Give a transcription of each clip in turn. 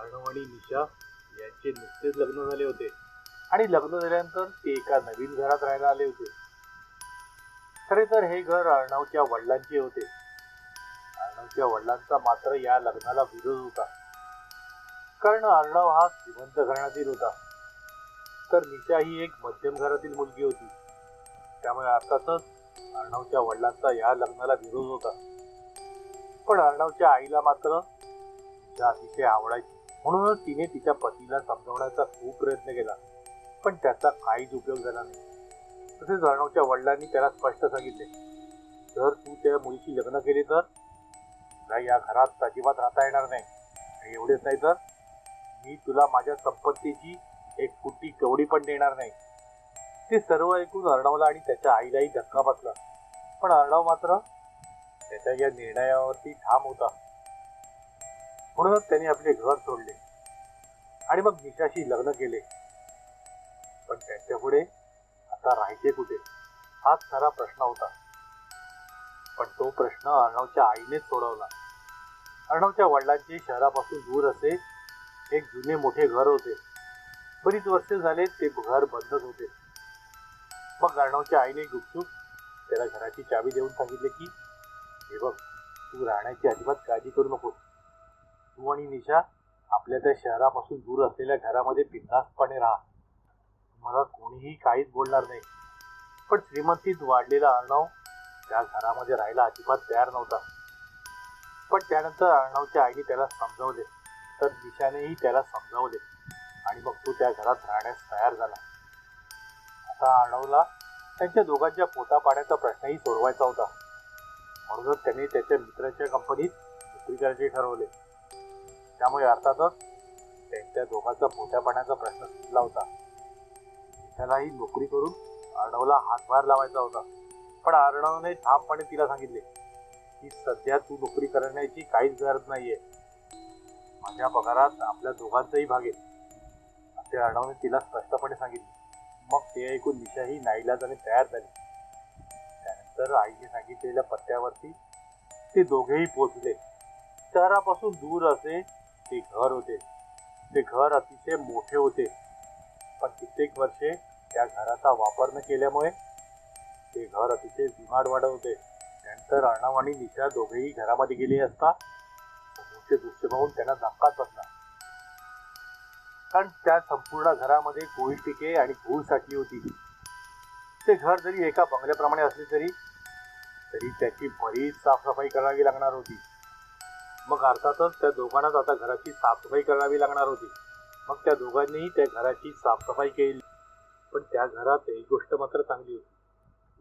अर्णव आणि निशा यांचे नुकतेच लग्न झाले होते. आणि लग्न झाल्यानंतर ते एका नवीन घरात राहायला आले होते. खरे तर हे घर अर्णवच्या वडिलांचे होते. अर्णवच्या वडिलांचा मात्र या लग्नाला विरोध होता. कारण अर्णव हा श्रीमंत घराण्यातील होता. तर निशा ही एक मध्यम घरातील मुलगी होती. त्यामुळे अर्थातच अर्णवच्या वडिलांचा या लग्नाला विरोध होता. पण अर्णवच्या आईला मात्र निशा अतिशय आवडायची. म्हणूनच तिने तिच्या पतीला समजवण्याचा खूप प्रयत्न केला. पण त्याचा काहीच उपयोग झाला नाही. तसेच अर्णवच्या वडिलांनी त्याला स्पष्ट सांगितले जर तू त्या मुलीशी लग्न केले तर तुला या घरात अजिबात राहता येणार नाही. आणि एवढेच नाही तर मी तुला माझ्या संपत्तीची एक फुटी कवडी पण देणार नाही. ते सर्व ऐकून अर्णवला आणि त्याच्या आईलाही धक्का बसला. पण अर्णव मात्र त्याच्या या निर्णयावरती ठाम होता. म्हणूनच त्यांनी आपले घर सोडले आणि मग निशाशी लग्न केले. पण त्यांच्या पुढे आता राहायचे कुठे? हाच खरा प्रश्न होता. पण तो प्रश्न अर्णवच्या आईनेच सोडवला. अर्णवच्या वडिलांचे शहरापासून दूर असे एक जुने मोठे घर होते. बरीच वर्षे झाले ते घर बंदच होते. मग अर्णवच्या आईने गुपचूप त्याला घराची चावी देऊन सांगितले की हे बघ तू राहण्याची अजिबात काळजी करू नकोस. तू आणि निशा आपल्या त्या शहरापासून दूर असलेल्या घरामध्ये बिंदास्तपणे राहा. मला कोणीही काहीच बोलणार नाही. पण श्रीमंतीत वाढलेला अर्णव त्या घरामध्ये राहायला अजिबात तयार नव्हता. पण त्यानंतर अर्णवच्या आईने त्याला समजावले. तर दिशानेही त्याला समजावले. आणि मग तो त्या घरात राहण्यास तयार झाला. आता अर्णवला त्यांच्या दोघांच्या पोटापाण्याचा प्रश्नही सोडवायचा होता. म्हणूनच त्याने त्याच्या मित्राच्या कंपनीत नोकरी करायचे ठरवले. त्यामुळे अर्थातच त्यांच्या दोघांचा पोट्या पाण्याचा प्रश्न सुटला होता. त्यालाही नोकरी करून अर्णवला हातभार लावायचा होता. पण अर्णवने ठामपणे तिला सांगितले की सध्या तू नोकरी करण्याची काहीच गरज नाहीये. माझ्या पगारात आपल्या दोघांचाही भाग आहे. असे अर्णवने तिला स्पष्टपणे सांगितले. मग ते ऐकून निशाही नाईलाजाने तयार झाली. त्यानंतर आईने सांगितलेल्या पत्त्यावरती ते दोघेही पोचले शहरापासून दूर असे ते घर होते. ते घर अतिशय मोठे होते. पण कित्येक वर्षे त्या घराचा वापर न केल्यामुळे ते घर अतिशय जुनाड वाढत होते. त्यानंतर अर्णव आणि निशा दोघेही घरामध्ये गेले असता समोरचे दृश्य पाहून त्यांना धक्काच बसला. कारण त्या संपूर्ण घरामध्ये कोळी टिके आणि धूळ साठली होती. ते घर जरी एका बंगल्याप्रमाणे असले तरी तरी त्याची बरीच साफसफाई करावी लागणार होती. मग अर्थातच त्या दोघांनाच आता घराची साफसफाई करावी लागणार होती. मग त्या दोघांनीही त्या घराची साफसफाई केली. पण त्या घरात एक गोष्ट मात्र चांगली होती.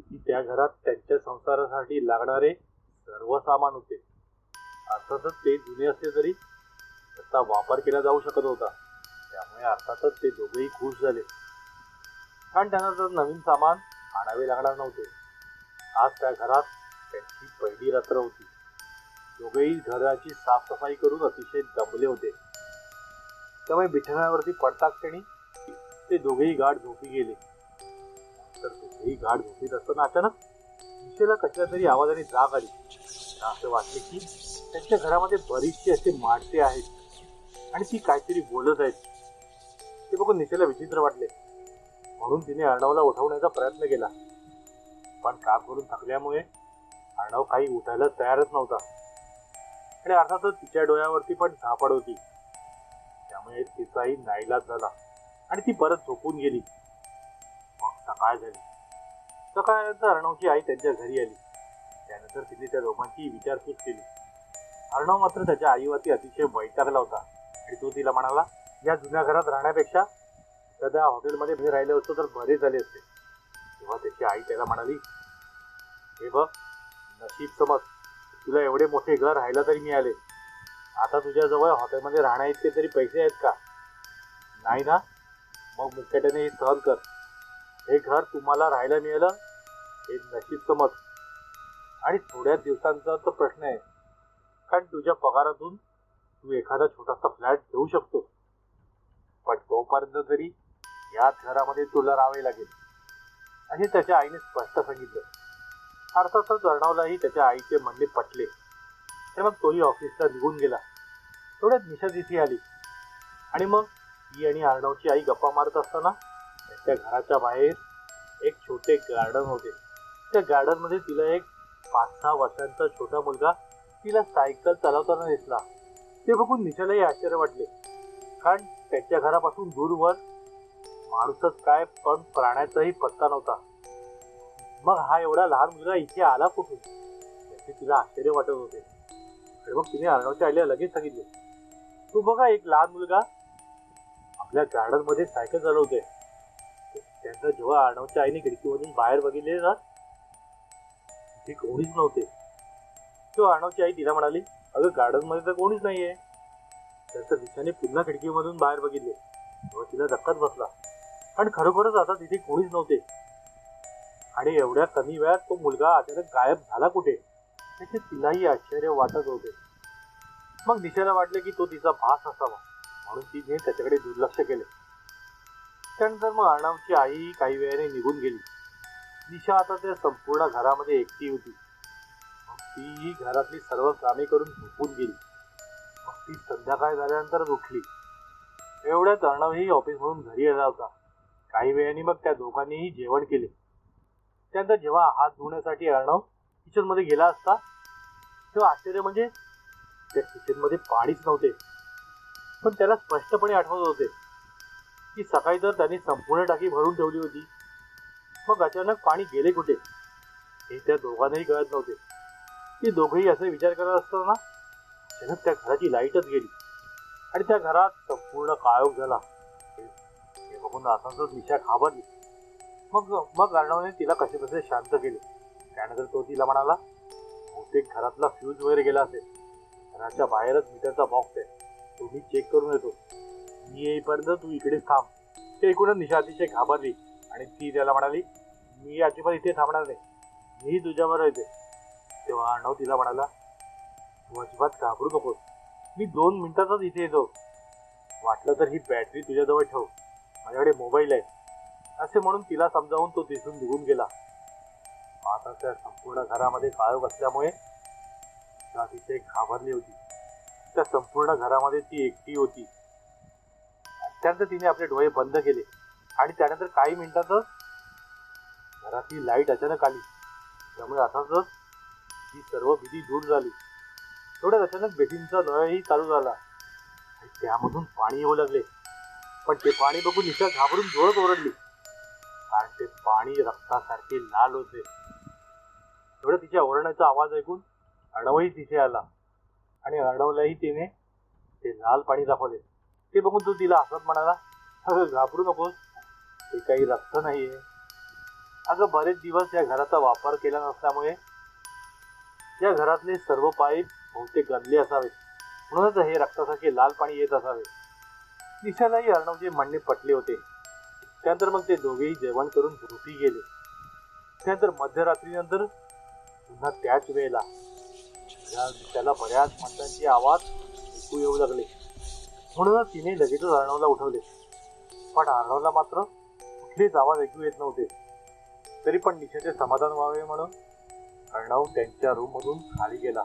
की त्या घरात त्यांच्या संसारासाठी लागणारे सर्व सामान होते. अर्थातच ते जुने असले तरी त्याचा वापर केला जाऊ शकत होता. त्यामुळे अर्थातच ते दोघेही खुश झाले. कारण त्यांना तर नवीन सामान आणावे लागणार नव्हते. आज त्या घरात त्यांची पहिली रात्र होती. दोघेही घराची साफसफाई करून अतिशय दमले होते. त्यामुळे बिछाण्यावरती पडता क्षणी ते दोघेही गाठ झोपी गेले. तर दोघेही गाठ झोपीत असताना अचानक दिशेला कशा तरी आवाजाने जाग आली. असं वाटले की त्यांच्या घरामध्ये बरीचशी असे माणसे आहेत आणि ती काहीतरी बोलत आहेत. ते बघून निशेला विचित्र वाटले. म्हणून तिने अर्णवला उठवण्याचा प्रयत्न केला. पण काम करून थकल्यामुळे अर्णव काही उठायला तयारच नव्हता. आणि अर्थातच तिच्या डोळ्यावरती पण झापड होती. त्यामुळे तिचाही नाईलाज झाला आणि ती परत झोपून गेली. मग सकाळ झाली. सकाळनंतर अर्णवची आई त्यांच्या घरी आली. त्यानंतर तिने त्या दोघांची विचारपूस केली. अर्णव मात्र त्याच्या आईवरती अतिशय वैतागला होता आणि तो तिला म्हणाला या जुन्या घरात राहण्यापेक्षा एखाद्या हॉटेलमध्ये मी राहिले असतो तर बरे झाले असते. तेव्हा त्याची आई त्याला म्हणाली हे बघ नशीब समज. तुला एवढे मोठे घर राहायला तरी मिळाले. आता तुझ्याजवळ हॉटेलमध्ये राहण्या इतके तरी पैसे आहेत का? नाही ना? मग मुख्याट्याने हे सहन कर. हे घर तुम्हाला राहायला मिळालं हे नशीब समज. आणि थोड्या दिवसांचा तर प्रश्न आहे. कारण तुझ्या पगारातून तू एखादा छोटासा फ्लॅट घेऊ शकतो. पण तोपर्यंत तरी याच घरामध्ये तुला राहावे लागेल. असे त्याच्या आईने स्पष्ट सांगितलं. अर्थातच अर्णवलाही त्याच्या आईचे म्हणणे पटले. तर मग तोही ऑफिसला निघून गेला. तेवढ्यात निशा तिथे आली. आणि मग ती आणि अर्णवची आई गप्पा मारत असताना त्यांच्या घराच्या बाहेर एक छोटे गार्डन होते. त्या गार्डनमध्ये तिला एक पाच सहा वर्षांचा छोटा मुलगा तिला सायकल चालवताना दिसला. ते बघून निशालाही आश्चर्य वाटले. कारण त्याच्या घरापासून दूरवर माणूसच काय पण प्राण्याचाही पत्ता नव्हता. मग हा एवढा लहान मुलगा इथे आला कुठून? याचे तिला आश्चर्य वाटत होते. आणि मग तिने अर्णवच्या आईला लगेच सांगितले. तू बघा एक लहान मुलगा. आपल्या गार्डनमध्ये सायकल चालवते त्यांचा जेव्हा अर्णवच्या आईने खिडकीमधून बाहेर बघितले ना तिथे कोणीच नव्हते. तो अर्णवची आई तिला म्हणाली अगं गार्डनमध्ये तर कोणीच नाहीये. त्यांचं दिशाने पुन्हा खिडकीमधून बाहेर बघितले. तेव्हा तिला धक्काच बसला. आणि खरोखरच आता तिथे कोणीच नव्हते. आणि एवढ्या कमी वेळात तो मुलगा अचानक गायब झाला कुठे? त्याचे तिलाही आश्चर्य वाटत होते. मग दिशेला वाटले की तो तिचा भास असावा म्हणून तिने त्याच्याकडे दुर्लक्ष केले. त्यानंतर मग अर्णवची आई काही वेळाने निघून गेली. दिशा आता त्या संपूर्ण घरामध्ये एकटी होती. मग तीही घरातली सर्व कामे करून झोपून गेली. मग ती संध्याकाळ झाल्यानंतर उठली. एवढ्याच अर्णवही ऑफिसमधून घरी आला होता. काही वेळाने मग त्या दोघांनीही जेवण केले. त्यानंतर जेव्हा हात धुण्यासाठी अर्णव किचनमध्ये गेला असता तेव्हा आश्चर्य म्हणजे त्या किचनमध्ये पाणीच नव्हते. पण त्याला स्पष्टपणे आठवत होते की सकाळी तर त्यांनी संपूर्ण टाकी भरून ठेवली होती. मग अचानक पाणी गेले कुठे? हे त्या दोघांनाही कळत नव्हते. ती दोघेही असे विचार करत असताना अचानक त्या घराची लाईटच गेली आणि त्या घरात संपूर्ण काळोख झाला. हे बघून असाच दिशा घाबरली. मग मग अर्णवने तिला कसे कसे शांत केले. त्यानंतर तो तिला म्हणाला बहुतेक घरातला फ्यूज वगैरे गेला असेल. घराच्या बाहेरच मीटरचा बॉक्स आहे. तो मी चेक करून येतो. मी येईपर्यंत तू इकडेच थांब. ते ऐकूनच निशा अतिशय घाबरली आणि ती त्याला म्हणाली मी अजिबात इथे थांबणार नाही. मी तुझ्यावर येते तेव्हा अर्णव तिला म्हणाला तू अजिबात घाबरू नकोस. मी दोन मिनिटातच इथे येतो. वाटलं तर ही बॅटरी तुझ्याजवळ ठेव. माझ्याकडे मोबाईल आहे. असे म्हणून तिला समजावून तो तिथून निघून गेला. आता त्या संपूर्ण घरामध्ये काळोख असल्यामुळे तिथे घाबरली होती. त्या संपूर्ण घरामध्ये ती एकटी होती. त्यानंतर तिने आपले डोळे बंद केले आणि त्यानंतर काही मिनिटातच घरातली लाइट अचानक आली. त्यामुळे अर्थातच ती सर्व भीती दूर झाली. तेवढ्यात अचानक बेसिनचा नळही चालू झाला. आणि त्यामधून पाणी येऊ लागले पण ते पाणी बघून निशा घाबरून जोरत ओरडली कारण ते पाणी रक्तासारखे लाल होते. एवढं तिच्या ओरण्याचा आवाज ऐकून अर्णवही तिथे आला. आणि अर्णवलाही तिने ते लाल पाणी दाखवले. ते बघून तू तिला हसत म्हणाला अगं घाबरू नकोस. ते काही रक्त नाहीये. अगं बरेच दिवस या घराचा वापर केला नसल्यामुळे या घरातले सर्व पाईप बहुतेक गंदले असावेत. म्हणूनच हे रक्तासारखे लाल पाणी येत असावे. निशालाही अर्णवचे म्हणणे पटले होते. त्यानंतर मग ते दोघेही जेवण करून झोपी गेले. त्यानंतर मध्यरात्रीनंतर पुन्हा त्याच वेळेला त्याला बऱ्याच माणसांची आवाज ऐकू येऊ लागले. म्हणूनच तिने लगेचच अर्णवला उठवले. पण अर्णवला मात्र कुठलेच आवाज ऐकू येत नव्हते. तरी पण निशाचे समाधान व्हावे म्हणून अर्णव त्यांच्या रूममधून खाली गेला.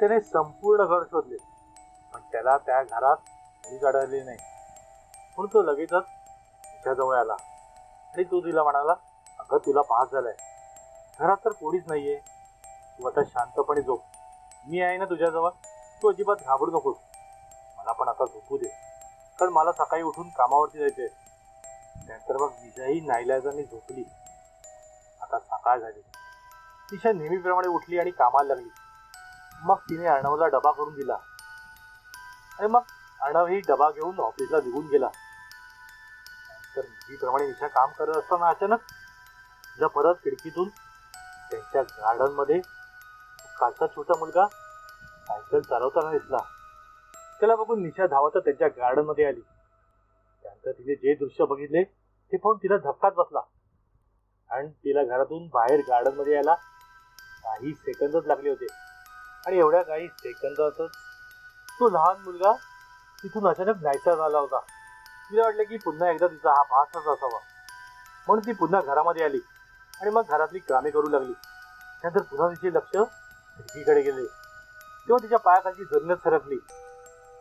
त्याने संपूर्ण घर शोधले. पण त्याला त्या घरात कोणीच आढळले नाही. म्हणून तो लगेचच तिच्याजवळ आला. आणि तो तिला म्हणाला अगं तुला पास झालाय. घरात तर कोणीच नाहीये. तू आता शांतपणे झोप. मी आहे ना तुझ्याजवळ. तू अजिबात घाबरू नकोस. मला पण आता झोपू दे. कारण मला सकाळी उठून कामावरती जायचंय. त्यानंतर मग निशाही नाईलाजाने झोपली. आता सकाळ झाली. तिशा नेहमीप्रमाणे उठली आणि कामाला लागली. मग तिने अर्णवला डबा करून दिला. आणि मग अर्णवही डबा घेऊन ऑफिसला निघून गेला. तर नेहमीप्रमाणे निशा काम करत असताना अचानक तिला परत खिडकीतून त्यांच्या गार्डनमध्ये कालचा छोटा मुलगा सायकल चालवताना दिसला. त्याला बघून निशा धावत त्यांच्या गार्डनमध्ये आली. त्यानंतर तिने जे दृश्य बघितले ते पाहून तिला धक्काच बसला. आणि तिला घरातून बाहेर गार्डनमध्ये यायला काही सेकंदच लागले होते. आणि एवढ्या काही सेकंदातच तो लहान मुलगा तिथून अचानक नाहीसा झाला होता. तिला वाटलं की पुन्हा एकदा तिचा हा भासच असावा. म्हणून ती पुन्हा घरामध्ये आली आणि मग घरातली कामे करू लागली. त्यानंतर पुन्हा तिचे लक्ष खिडकीकडे गेले. तेव्हा तिच्या पायाखालची जमीनच सरकली.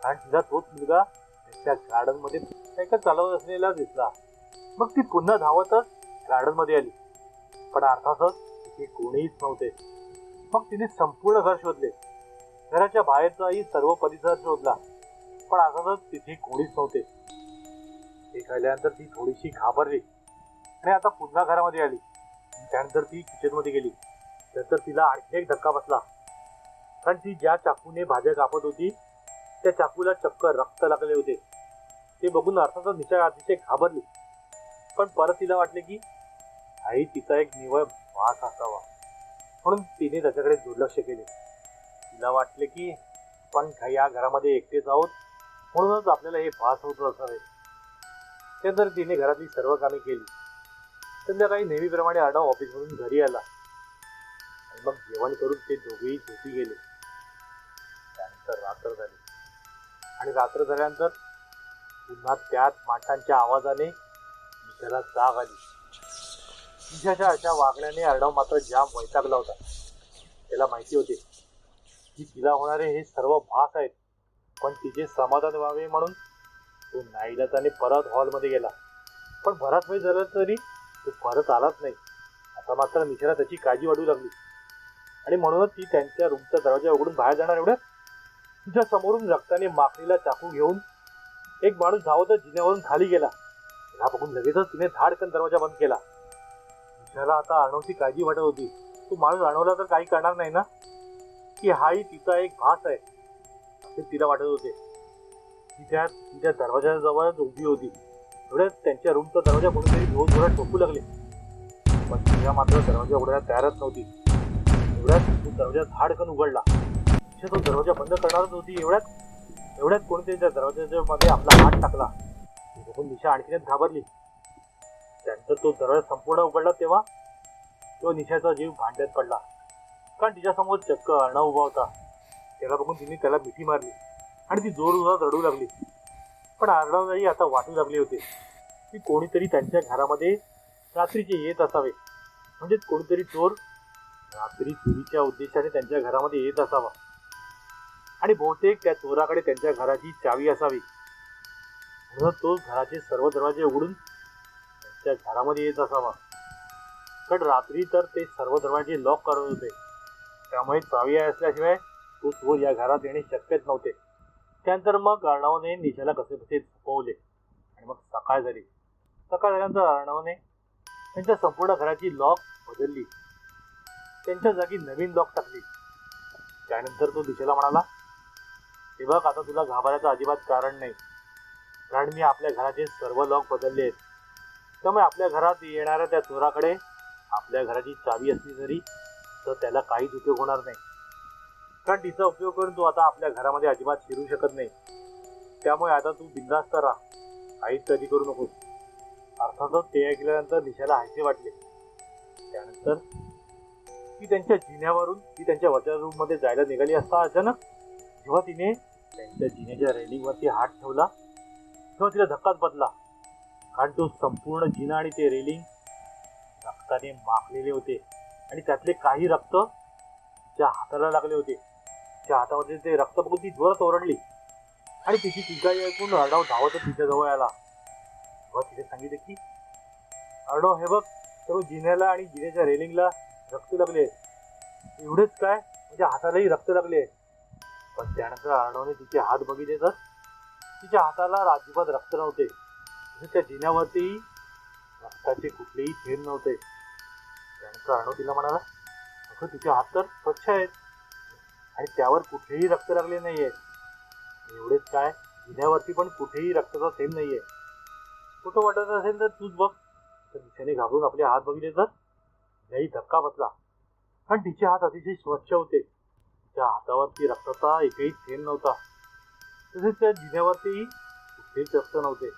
आणि तिचा तोच मुलगा त्या गार्डनमध्ये सायकल चालवत असलेला दिसला. मग ती पुन्हा धावतच गार्डनमध्ये आली. पण अर्थातच तिथे कोणीच नव्हते. मग तिने संपूर्ण घर शोधले. घराच्या बाहेरचाही सर्व परिसर शोधला. पण अर्थातच तिथे कोणीच नव्हते. ते खाल्ल्यानंतर ती थोडीशी घाबरली. आणि आता पुन्हा घरामध्ये आली. त्यानंतर ती किचनमध्ये गेली. नंतर तिला आणखी एक धक्का बसला. कारण ती ज्या चाकूने भाज्या कापत होती त्या चाकूला चक्क रक्त लागले होते. ते बघून अर्थाचा निशा अतिशय घाबरली. पण परत तिला वाटले की आई तिचा एक निवळ वास असावा. म्हणून तिने त्याच्याकडे दुर्लक्ष केले. तिला वाटले की आपण या घरामध्ये एकटेच आहोत म्हणूनच आपल्याला हे भास होत असावे. त्यानंतर तिने घरातली सर्व कामे केली संध्याकाळी नेहमीप्रमाणे अर्णव ऑफिसमधून घरी आला. आणि मग जेवण करून ते दोघेही झोपी गेले. त्यानंतर रात्र झाली. आणि रात्र झाल्यानंतर पुन्हा त्याच माठांच्या आवाजाने त्याला जाग आली. तिच्याच्या अशा वागण्याने अर्णव मात्र जाम वैतागला होता. त्याला माहिती होते की तिला होणारे हे सर्व भास आहेत. पण तिचे समाधान व्हावे म्हणून तो नाईलाजाने परत हॉलमध्ये गेला. पण बराच वेळ झाला तरी तो परत आलाच नाही. आता मात्र मिश्रा त्याची काळजी वाढू लागली. आणि म्हणूनच ती त्यांच्या रूमचा दरवाजा उघडून बाहेर जाणार एवढ्यात तिच्या समोरून रक्ताने माखलेला चाकू घेऊन एक माणूस धावतच जिन्यावरून खाली गेला. हा बघून लगेचच तिने धाडकन दरवाजा बंद केला. मिश्राला आता अर्णवची काळजी वाटत होती. तो माणूस अर्णवला तर काही करणार नाही ना? की हाही तिचा एक भास आहे असे तिला वाटत होते. ती त्या तिच्या दरवाजाजवळच उभी होती. एवढ्यात त्यांच्या रूमचा दरवाजा तरी जोर जोरात ठोकू लागले. पण तिला मात्र दरवाजा उघडायला तयारच नव्हती. एवढ्यात तो दरवाजा धाडकन उघडला. तिथे तो दरवाजा बंद करणारच होती एवढ्यात एवढ्यात कोणीतरी त्या दरवाजाच्या मध्ये आपला हात टाकला. बघून निशा आणखीनच घाबरली. त्यानंतर तो दरवाजा संपूर्ण उघडला तेव्हा तो निशाचा जीव भांड्यात पडला. कारण तिच्यासमोर चक्क अर्णव उभा होता. त्याला बघून तिने त्याला मिठी मारली. आणि ती जोरजोरात रडू लागली. पण अर्णवलाही आता वाटू लागले होते. की कोणीतरी त्यांच्या घरामध्ये रात्रीचे येत असावे. म्हणजेच कोणीतरी चोर रात्री चोरीच्या उद्देशाने त्यांच्या घरामध्ये येत असावा. आणि बहुतेक त्या चोराकडे त्यांच्या घराची चावी असावी. म्हणून तो घराचे सर्व दरवाजे उघडून त्यांच्या घरामध्ये येत असावा. पण रात्री तर ते सर्व दरवाजे लॉक करत होते. त्यामुळे चावी असल्याशिवाय तो चोर या घरात येणे शक्यच नव्हते. त्यानंतर मग अर्णवने निशाला कसे बसे झोपवले आणि मग सकाळ झाली. सकाळ झाल्यानंतर अर्णवने त्यांच्या संपूर्ण घराची लॉक बदलली. त्यांच्या जागी नवीन लॉक टाकली. त्यानंतर तो दिशेला म्हणाला हे बघ आता तुला घाबरायचं अजिबात कारण नाही. कारण मी आपल्या घराचे सर्व लॉक बदलले आहेत. त्यामुळे आपल्या घरात येणाऱ्या त्या चोराकडे आपल्या घराची चावी असली तरी तर त्याला काहीच उपयोग होणार नाही. कारण तिचा उपयोग करून तू आता आपल्या घरामध्ये अजिबात शिरू शकत नाही. त्यामुळे आता तू बिंदास्त राहा. काहीच कधी करू नकोस. अर्थातच ते ऐकल्यानंतर दिशाला हायसे वाटले. त्यानंतर ती त्यांच्या जिन्यावरून ती त्यांच्या वरच्या रूममध्ये जायला निघाली असता अचानक जेव्हा तिने त्यांच्या जिन्याच्या रेलिंगवरती हात ठेवला तेव्हा तिला धक्काच बदला कारण तो संपूर्ण जिना आणि ते रेलिंग रक्ताने माखलेले होते आणि त्यातले काही रक्त तिच्या हाताला लागले होते. तिच्या हातामध्ये ते रक्त बघून ती जोरात ओरडली. आणि तिची चिकाई ऐकून अर्णव धावत तिच्याजवळ आला. व तिने सांगितले की अर्णव हे बघ सर्व जिन्याला आणि जिन्याच्या रेलिंगला रक्त लागले एवढेच काय? म्हणजे हातालाही रक्त लागले पण त्यानंतर अर्णवने तिचे हात बघितले तर तिच्या हाताला अजिबात रक्त नव्हते. तसेच त्या जिन्यावरतीही रक्ताचे कुठलेही थेंब नव्हते. त्यानंतर अर्णव तिला म्हणाला अगं तिचे हात तर स्वच्छ आहेत. आणि त्यावर कुठेही रक्त लागले नाही आहेत एवढेच काय? जिन्यावरती पण कुठेही रक्ताचा थेंब आहे कुठं वाटत असेल तर तूच बघ. तर दिशेने घाबरून आपले हात बघितले तर? नाही धक्का बसला. पण तिचे हात अतिशय स्वच्छ होते. तिच्या हातावरती रक्ताचा एकही थेंब नव्हता. तसेच त्या जिन्यावरतीही कुठेच रक्त नव्हते.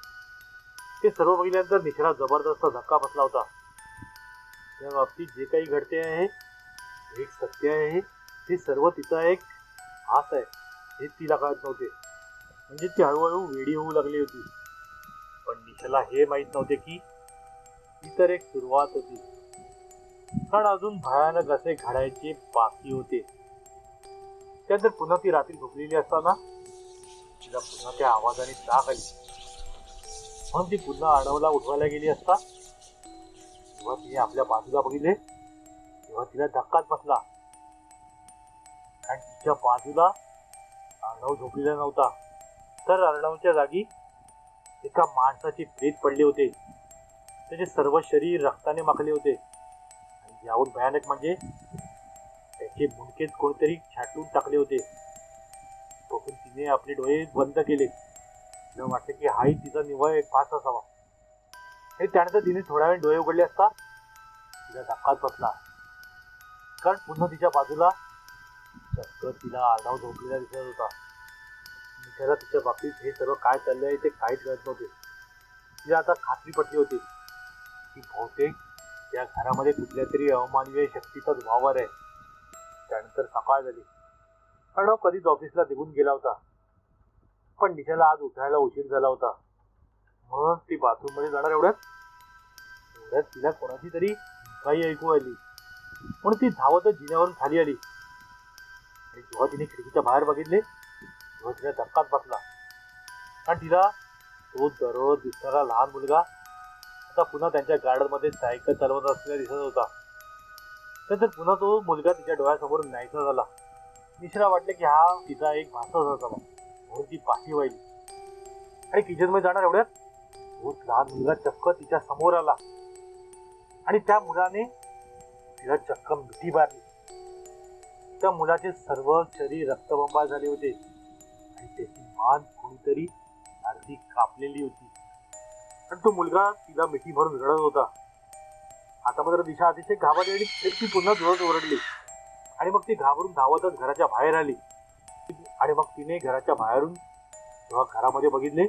ते सर्व बघितल्यानंतर निशेला जबरदस्त धक्का बसला होता. त्या बाबतीत जे काही घडते आहे एक सत्य आहे. हे सर्व तिचा एक हात आहे. हे तिला कळत नव्हते. म्हणजे ती हळूहळू वेडी होऊ लागली होती. पण निशाला हे माहीत नव्हते की ही तर एक सुरुवात होती. कारण अजून भयानक असे घडायचे बाकी होते. त्यानंतर पुन्हा ती रात्री झोपलेली असताना तिला पुन्हा त्या आवाजाने जाग आली. म्हणून ती पुन्हा अडवला उठवायला गेली असता तेव्हा तिने आपल्या बाजूला बघितले तेव्हा तिला धक्काच बसला. आणि तिच्या बाजूला अर्णव झोपलेला नव्हता. तर अर्णवच्या जागी एका माणसाचे प्रेत पडले होते. त्याचे सर्व शरीर रक्ताने माखले होते. आणि याहून भयानक म्हणजे त्याचे मुंडकेच कोणीतरी छाटून टाकले होते. तोपर्यंत तिने आपले डोळे बंद केले. तिला वाटले की हाही तिचा निवळ एक पास असावा. आणि त्यानंतर तिने थोड्या वेळ डोळे उघडले असता तिला धक्काच बसला. कारण पुन्हा तिच्या बाजूला चक्क तिला आरडाव झोपलेला दिसत होता. निशाला तिच्या बाबतीत हे सर्व काय चाललंय ते काहीच कळत नव्हते. तिला आता खात्री पटली होती. की बहुतेक या घरामध्ये कुठल्या तरी अमानवीय शक्तीचाच वावर आहे. त्यानंतर सकाळ झाली. अर्णव कधीच ऑफिसला निघून गेला होता. पण निशाला आज उठायला उशीर झाला होता. म्हणून ती बाथरूममध्ये जाणार एवढ्यात? एवढ्यात तिला कोणाची तरी काही ऐकू आली. म्हणून ती धावतच जिन्यावरून खाली आली. आणि जेव्हा तिने खिडकीच्या बाहेर बघितले तेव्हा तिला धक्काच बसला. आणि तिला तो दररोज दिसणारा लहान मुलगा आता पुन्हा त्यांच्या गार्डनमध्ये सायकल चालवत असलेला दिसत होता. तर पुन्हा तो मुलगा तिच्या डोळ्यासमोर न्यायचा झाला. मिश्रा वाटले की हा तिचा एक भाषाच असावा. म्हणून ती पाठी वाहिली आणि किचनमध्ये जाणार एवढ्यात तो लहान मुलगा चक्क तिच्या समोर आला. आणि त्या मुलाने तिला चक्क मिठी मारली. त्या मुलाचे सर्व शरीर रक्तबंबा झाले होते. आणि त्याची मान कोणीतरी अर्धी कापलेली होती. आणि तो मुलगा तिला मिठी भरून रडत होता. आता मात्र दिशा अतिशय घाबरली आणि ती पुन्हा जोरात ओरडली. आणि मग ती घाबरून धावतच घराच्या बाहेर आली. आणि मग तिने घराच्या बाहेरून जेव्हा घरामध्ये बघितले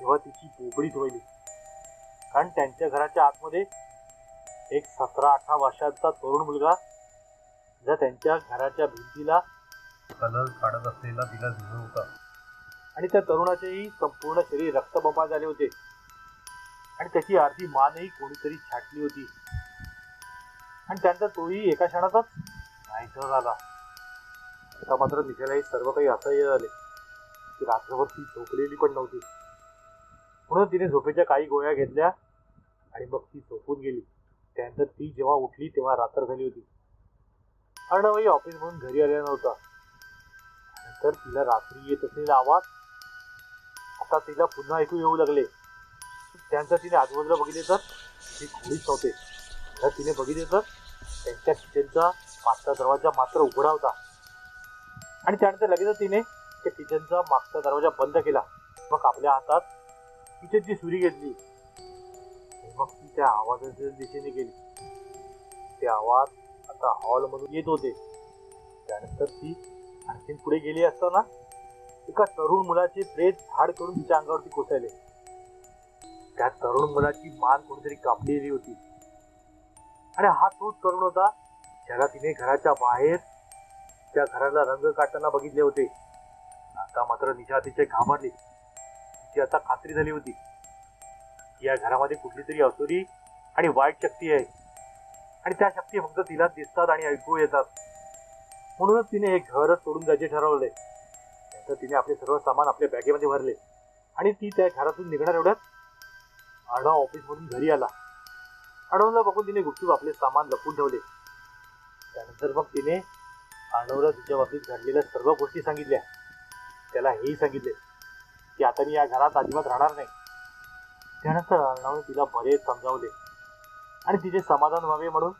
तेव्हा तिची बोबडी धुवली कारण त्यांच्या घराच्या आतमध्ये एक सतरा अठरा वर्षाचा तरुण मुलगा ज्या त्यांच्या घराच्या भिंतीला कलर काढत असलेला तिला दिसत होता. आणि त्या तरुणाचेही संपूर्ण शरीर रक्तबंबाळ झाले होते. आणि त्याची अर्धी मानही कोणीतरी छाटली होती. आणि त्यानंतर तोही एका क्षणातच नाहीसा झाला. आता मात्र निशाला हे सर्व काही असह्य झाले. की रात्रभर ती झोपलेली पण नव्हती. म्हणून तिने झोपेच्या काही गोळ्या घेतल्या आणि मग ती झोपून गेली. त्यानंतर ती जेव्हा उठली तेव्हा रात्र झाली होती. अर्णवही ऑफिस म्हणून घरी आलेला नव्हता. नंतर तिला रात्री येत असलेला आवाज आता तिला पुन्हा ऐकू येऊ लागले. त्यांचं तिने आजूबाजूला बघितले तर ती खोलीच नव्हते. तर तिने बघितले तर त्यांच्या किचनचा मागचा दरवाजा मात्र उघडा होता. आणि त्यानंतर लगेच तिने त्या किचनचा मागचा दरवाजा बंद केला. मग आपल्या हातात किचनची सुरी घेतली. मग ती त्या आवाजाच्या दिशेने गेली. ते आवाज आता हॉल मधून येत होते. त्यानंतर ती आणखीन पुढे गेली असताना एका तरुण मुलाचे प्रेत झाड करून तिच्या अंगावरती कोसळले. त्या तरुण मुलाची मान कोणीतरी कापलेली होती. आणि हा तोच तरुण होता? ज्याला तिने घराच्या बाहेर त्या घराला रंग काढताना बघितले होते. आता मात्र निशा अतिशय घाबरली. तिची आता खात्री झाली होती. या घरामध्ये कुठली तरी असुरी आणि वाईट शक्ती आहे. आणि त्या शक्ती फक्त तिला दिसतात आणि ऐकू येतात. म्हणूनच तिने हे घरच सोडून जायचे ठरवले. नंतर तिने आपले सर्व सामान आपल्या बॅगेमध्ये भरले. आणि ती त्या घरातून निघणार एवढ्यात आढाव ऑफिसमधून घरी आला. अर्णवला बघून तिने गुपचूप आपले सामान लपून ठेवले. त्यानंतर मग तिने अर्णवला तिच्या बाबतीत घडलेल्या सर्व गोष्टी सांगितल्या. त्याला हेही सांगितले की आता मी या घरात अजिबात राहणार नाही. त्यानंतर अर्णवने तिला बरेच समजावले. आणि तिचे समाधान व्हावे म्हणून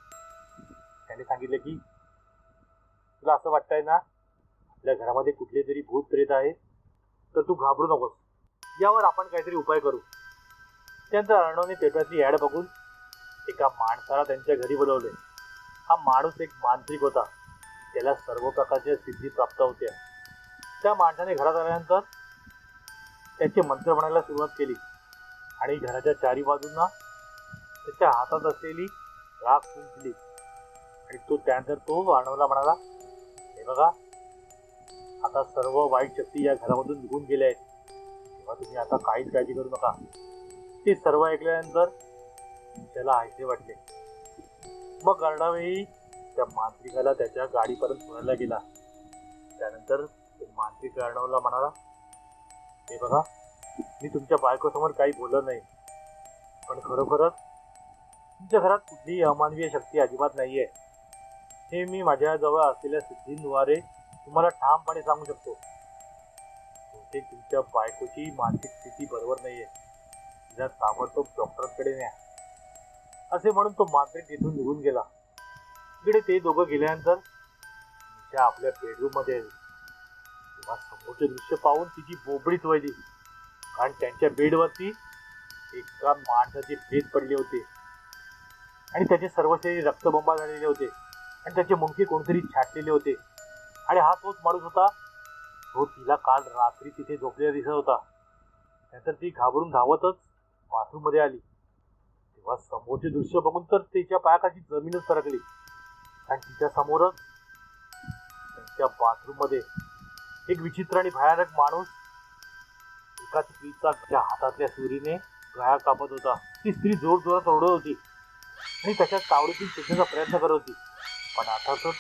त्याने सांगितलं की तुला असं वाटतंय ना आपल्या घरामध्ये कुठले तरी भूत प्रेत आहे तर तू घाबरू नकोस. यावर आपण काहीतरी उपाय करू. त्यांचा अर्णवने पेपरातली ॲड बघून एका माणसाला त्यांच्या घरी बोलवले. हा माणूस एक मांत्रिक होता. त्याला सर्व प्रकारच्या सिद्धी प्राप्त होत्या. त्या माणसाने घरात आल्यानंतर त्याचे मंत्र म्हणायला सुरुवात केली. आणि घराच्या चारी बाजूंना त्याच्या हातात असलेली राख फुंकली आणि तो त्यानंतर तो आणवला म्हणाला हे बघा आता सर्व वाईट शक्ती या घरामधून निघून गेल्या आहेत. तेव्हा तुम्ही आता काहीच काळजी करू नका. ते सर्व ऐकल्यानंतर त्याला हायसे वाटले. मग अर्णवही त्या मांत्रिकाला त्याच्या गाडीपर्यंत सोडायला गेला. त्यानंतर तो मांत्रिक अर्णवला म्हणाला हे बघा मी तुमच्या बायकोसमोर काही बोलत नाही पण खरोखरच तुमच्या घरात कुठलीही अमानवीय शक्ती अजिबात नाहीये. हे मी माझ्याजवळ असलेल्या सिद्धींद्वारे तुम्हाला ठामपणे सांगू शकतो. बहुतेक तुमच्या बायकोची मानसिक स्थिती बरोबर नाहीये. तिला ताबडतोब डॉक्टरांकडे न्या. असे म्हणून तो मांत्रिक तिथून निघून गेला. इकडे ते दोघं गेल्यानंतर तिच्या आपल्या बेडरूममध्ये आली. तेव्हा समोरचे दृश्य पाहून तिची बोबडीच व्हायली कारण त्यांच्या बेडवरती एका माणसाची भेद पडली होती. आणि त्याचे सर्व शरीर रक्तबंबा झालेले होते आणि त्याचे मुंडके कोणतरी छाटलेले होते आणि हा तोच माणूस होता तो तिला काल रात्री तिथे झोपलेला दिसत होता. नंतर ती घाबरून धावतच बाथरूममध्ये आली. तेव्हा समोरचे दृश्य बघून तर तिच्या पायाकाची जमीनच सरकली. आणि तिच्या समोरच त्यांच्या बाथरूममध्ये एक विचित्र आणि भयानक माणूस एका स्त्रीचा त्या हातातल्या सुरीने गळा कापत होता. ती स्त्री जोर जोरात ओढत होती. मी त्याच्या तावडीतून सुटण्याचा प्रयत्न करत होती. पण अर्थातच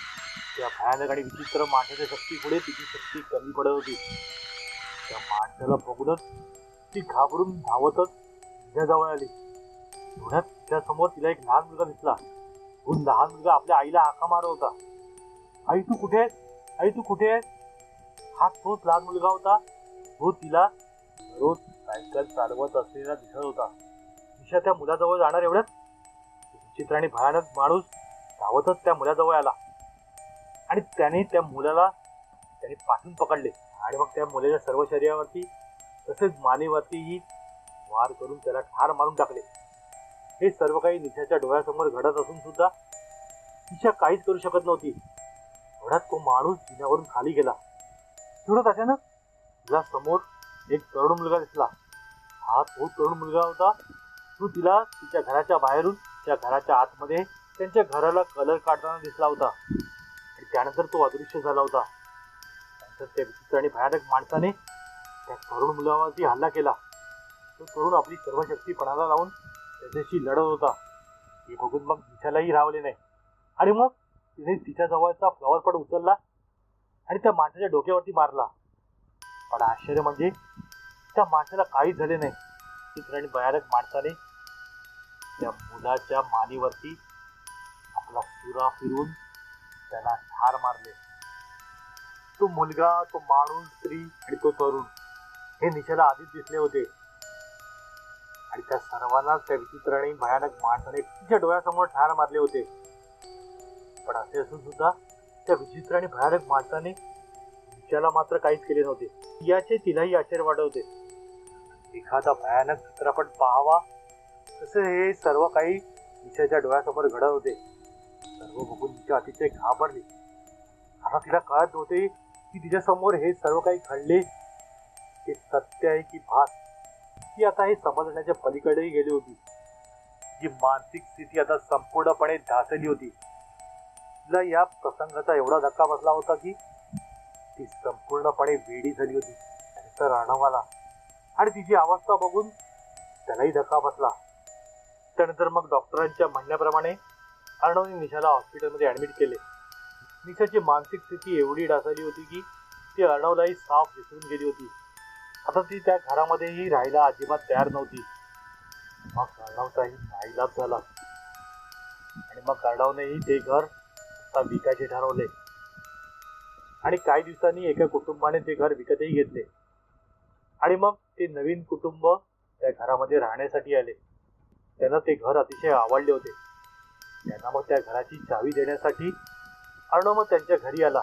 त्या भयानक आणि विचित्र माणसाच्या शक्तीपुढे तिची शक्ती कमी पडत होती. त्या माणसाला बघूनच ती घाबरून धावतच तिच्याजवळ आली. पुण्यात त्यासमोर तिला एक लहान मुलगा दिसला. म्हणून लहान मुलगा आपल्या आईला हाका मारत होता. आई तू कुठे आहेस? आई तू कुठे आहेस? हा तोच लहान मुलगा होता. तो तिला रोज सायकल चालवत असलेला दिसत होता. दिशा त्या मुलाजवळ जाणार एवढ्यात विचित्र आणि भयानक माणूस धावतच त्या मुलाजवळ आला. आणि त्याने त्या मुलाला त्याने पाठून पकडले. आणि मग त्या मुलाच्या सर्व शरीरावरती तसेच मानेवरतीही वार करून त्याला ठार मारून टाकले. हे सर्व काही निशाच्या डोळ्यासमोर घडत असून सुद्धा निशा काहीच करू शकत नव्हती. एवढ्यात तो माणूस जिन्यावरून खाली गेला. तेवढंच अचानक तिला समोर एक तरुण मुलगा दिसला. हा तो तरुण मुलगा होता तो तिला तिच्या घराच्या बाहेरून त्या घराच्या आतमध्ये त्यांच्या घराला कलर काढताना दिसला होता. आणि त्यानंतर तो अदृश्य झाला होता. नंतर त्या विचित्र आणि भयानक माणसाने त्या तरुण मुलावरती हल्ला केला. तो तरुण आपली सर्व शक्ती पणाला लावून त्याच्याशी लढत होता. हे बघून मग दिशालाही रावले नाही. आणि मग तिने तिच्या जवळचा फ्लॉवर पट उचलला आणि त्या माणसाच्या डोक्यावरती मारला. पण आश्चर्य म्हणजे त्या माणसाला काहीच झाले नाही. चित्र आणि भयानक माणसाने त्या मुलाच्या मानेवरती आपला सुरा फिरून त्याला ठार मारले. तो मुलगा तो माणूस स्त्री आणि तो तरुण हे निशाला आधीच दिसले होते. आणि त्या सर्वांना त्या विचित्राने भयानक माणसाने तिच्या डोळ्यासमोर ठार मारले होते. पण असे असून सुद्धा त्या विचित्र आणि भयानक माणसाने निशाला मात्र काहीच केले नव्हते. याचे तिलाही आश्चर्य वाटवते एखादा भयानक चित्रपट पाहावा तसे हे सर्व काही निशाच्या डोळ्यासमोर घडत होते. सर्व बघून तिच्या अतिशय घाबरली. आता तिला कळत होते की तिच्यासमोर हे सर्व काही घडले. ते सत्य आहे की भास? ती आता हे समजण्याच्या पलीकडेही गेली होती. जी मानसिक स्थिती आता संपूर्णपणे धासली होती. तिला या प्रसंगाचा एवढा धक्का बसला होता की ती संपूर्णपणे वेडी झाली होती. त्याचा राणवाला आला आणि तिची अवस्था बघून त्यालाही धक्का बसला. त्यानंतर मग डॉक्टरांच्या म्हणण्याप्रमाणे अर्णवने निशाला हॉस्पिटलमध्ये ॲडमिट केले. निशाची मानसिक स्थिती एवढी डासली होती की ती अर्णवलाही साफ विसरून गेली होती. आता ती त्या घरामध्येही राहायला अजिबात तयार नव्हती. मग अर्णवचाही नाईलाज झाला. आणि मग अर्णवनेही ते घर आता विकायचे ठरवले. आणि काही दिवसांनी एका कुटुंबाने ते घर विकतही घेतले. आणि मग ते नवीन कुटुंब त्या घरामध्ये राहण्यासाठी आले. त्यांना ते घर अतिशय आवडले होते. त्यांना मग त्या घराची चावी देण्यासाठी अर्णव मग त्यांच्या घरी आला.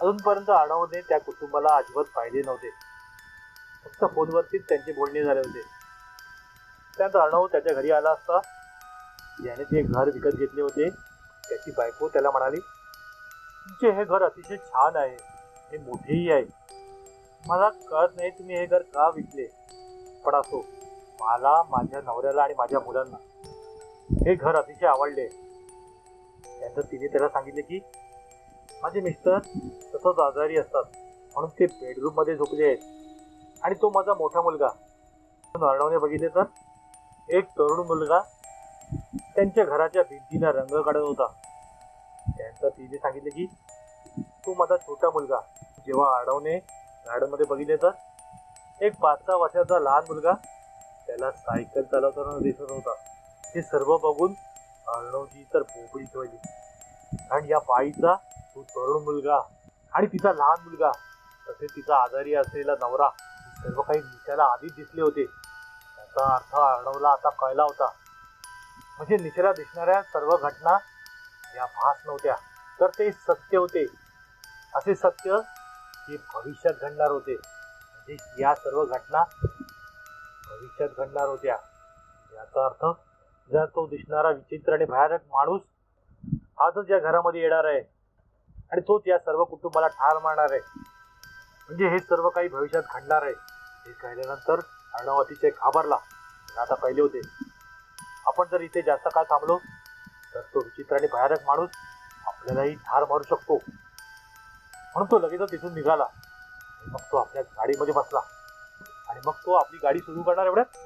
अजूनपर्यंत अर्णवने त्या कुटुंबाला अजिबात पाहिले नव्हते. फक्त फोनवरतीच त्यांचे बोलणे झाले होते. त्यानंतर अर्णव त्याच्या घरी आला असता. ज्याने ते घर विकत घेतले होते त्याची बायको त्याला म्हणाली तुमचे हे घर अतिशय छान आहे. हे मोठेही आहे. मला कळत नाही तुम्ही हे घर का विकले. पण असो मला माझ्या नवऱ्याला आणि माझ्या मुलांना हे घर अतिशय आवडले. त्यानंतर तिने त्याला सांगितले की माझे मिस्टर तसंच आजारी असतात म्हणून ते बेडरूममध्ये झोपले आहेत. आणि तो माझा मोठा मुलगा. अर्णवने बघितले तर एक तरुण मुलगा त्यांच्या घराच्या भिंतीला रंग काढत होता. त्यानंतर तिने सांगितले की तो माझा छोटा मुलगा. जेव्हा आडवने गार्डनमध्ये बघितले तर एक पाच सहा वर्षाचा लहान मुलगा त्याला सायकल चालवताना दिसत होता. हे सर्व बघून अर्णवजी तर पोपडी ठेवली आणि या बाईचा तो तरुण मुलगा आणि तिचा लहान मुलगा तसेच तिचा आजारी असलेला नवरा सर्व काही निशाला आधीच दिसले होते. त्याचा अर्थ अर्णवला आता कळला होता. म्हणजे निशाला दिसणाऱ्या सर्व घटना या भास नव्हत्या तर ते सत्य होते. असे सत्य हे भविष्यात घडणार होते. म्हणजे या सर्व घटना भविष्यात घडणार होत्या. याचा अर्थ जर तो दिसणारा विचित्र आणि भयानक माणूस आजच या घरामध्ये येणार आहे आणि तोच या सर्व कुटुंबाला ठार मारणार आहे. म्हणजे हे सर्व काही भविष्यात घडणार आहे. हे कळल्यानंतर अर्णव अतिशय घाबरला आता पहिले होते. आपण जर इथे जास्त काळ थांबलो तर तो विचित्र आणि भयानक माणूस आपल्यालाही ठार मारू शकतो. म्हणून तो लगेचच तिथून निघाला. मग तो आपल्या गाडीमध्ये बसला. आणि मग तो आपली गाडी सुरू करणार एवढ्यात.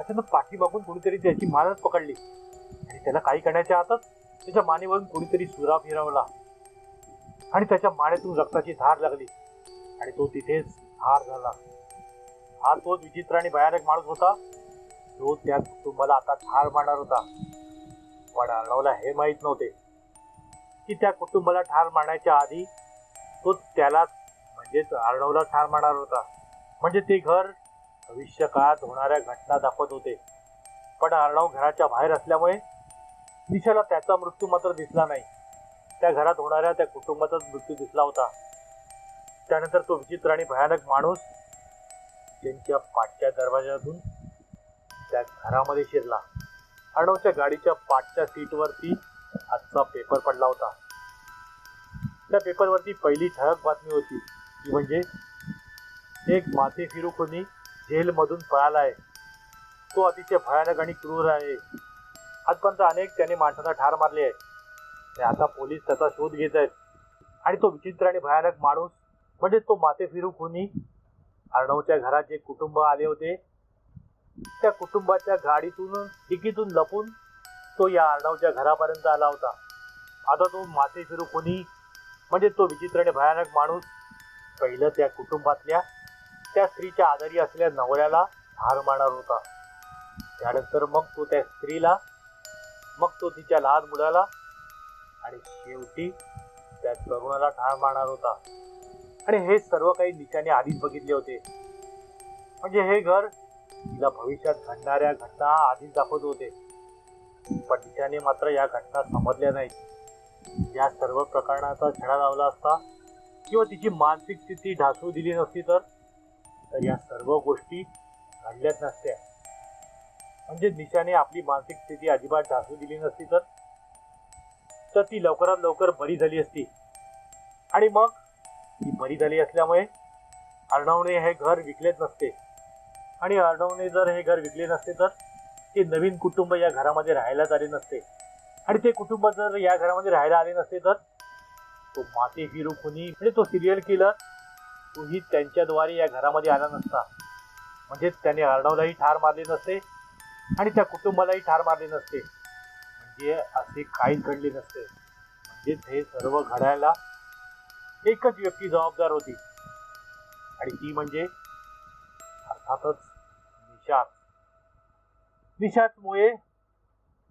अचानक पाठीमागून कोणीतरी त्याची मानच पकडली. आणि त्याला काही करण्याच्या आतच त्याच्या मानेवरून कोणीतरी सुरा फिरवला. आणि त्याच्या मानेतून रक्ताची धार लागली. आणि तो तिथेच ठार झाला. हा तोच विचित्र आणि भयानक माणूस होता. तो त्या कुटुंबाला आता ठार मारणार होता. पण अर्णवला हे माहीत नव्हते की त्या कुटुंबाला ठार मारण्याच्या आधी तो त्याला म्हणजेच अर्णवला ठार मारणार होता. म्हणजे ते घर भविष्यकाळात होणाऱ्या घटना दाखवत होते. पण अर्णव घराच्या बाहेर असल्यामुळे दिशाला त्याचा मृत्यू मात्र दिसला नाही. त्या घरात होणाऱ्या त्या कुटुंबाचाच मृत्यू दिसला होता. त्यानंतर तो विचित्र आणि भयानक माणूस त्यांच्या पाठच्या दरवाजातून त्या घरामध्ये शिरला. अर्णवच्या गाडीच्या पाठच्या सीटवरती आजचा पेपर पडला होता. त्या पेपरवरती पहिली ठळक बातमी होती ती म्हणजे एक माथे फिरू कोणी जेलमधून पळाला आहे तो अतिशय भयानक आणि क्रूर आहे. आजपर्यंत अनेक त्याने माणसांना ठार मारले आहे आणि आता पोलीस त्याचा शोध घेत आहेत. आणि तो विचित्र आणि भयानक माणूस म्हणजे तो माथे फिरू कोणी? अर्णवच्या घरात जे कुटुंब आले होते त्या कुटुंबाच्या गाडीतून डिकीतून लपून तो या अर्णवच्या घरापर्यंत आला होता. आता तो माथे फिरू कोणी? म्हणजे तो विचित्र आणि भयानक माणूस पहिलं त्या कुटुंबातल्या त्या स्त्रीच्या आजारी असलेल्या नवऱ्याला हार मारणार होता. त्यानंतर मग तो त्या स्त्रीला मग तो तिच्या लहान मुलाला आणि शेवटी त्या तरुणाला ठार मारणार होता. आणि हे सर्व काही निशाने आधीच बघितले होते. म्हणजे हे घर तिला भविष्यात घडणाऱ्या घटना आधीच दाखवत होते. पण तिच्याने मात्र या घटना समजल्या नाहीत. या सर्व प्रकरणाचा छडा लावला असता किंवा तिची मानसिक स्थिती ढासू दिली नसती तर तर या सर्व गोष्टी घडल्याच नसत्या. म्हणजे निशाने आपली मानसिक स्थिती अजिबात ढासू दिली नसती तर? तर ती लवकरात लवकर बरी झाली असती. आणि मग? ती बरी झाली असल्यामुळे अर्णवने हे घर विकलेच नसते. आणि अर्णवने जर हे घर विकले नसते तर ते नवीन कुटुंब या घरामध्ये राहायलाच आले नसते. आणि ते कुटुंब जर या घरामध्ये राहायला आले नसते तर? तो माते हिरू कुणी म्हणजे तो सिरियल किलर तूही त्यांच्याद्वारे या घरामध्ये आला नसता. म्हणजे त्याने अर्णवलाही ठार मारले नसते आणि त्या कुटुंबालाही ठार मारले नसते. म्हणजे असे काहीच घडले नसते. म्हणजेच हे सर्व घडायला एकच व्यक्ती जबाबदार होती. आणि ती म्हणजे अर्थातच निशात निशातमुळे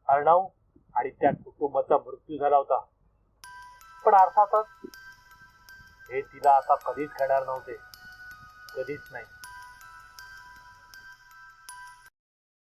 अर्णव आणि त्या कुटुंबाचा मृत्यू झाला होता. पण अर्थातच हे तिला आता कधीच घडणार नव्हते. कधीच नाही.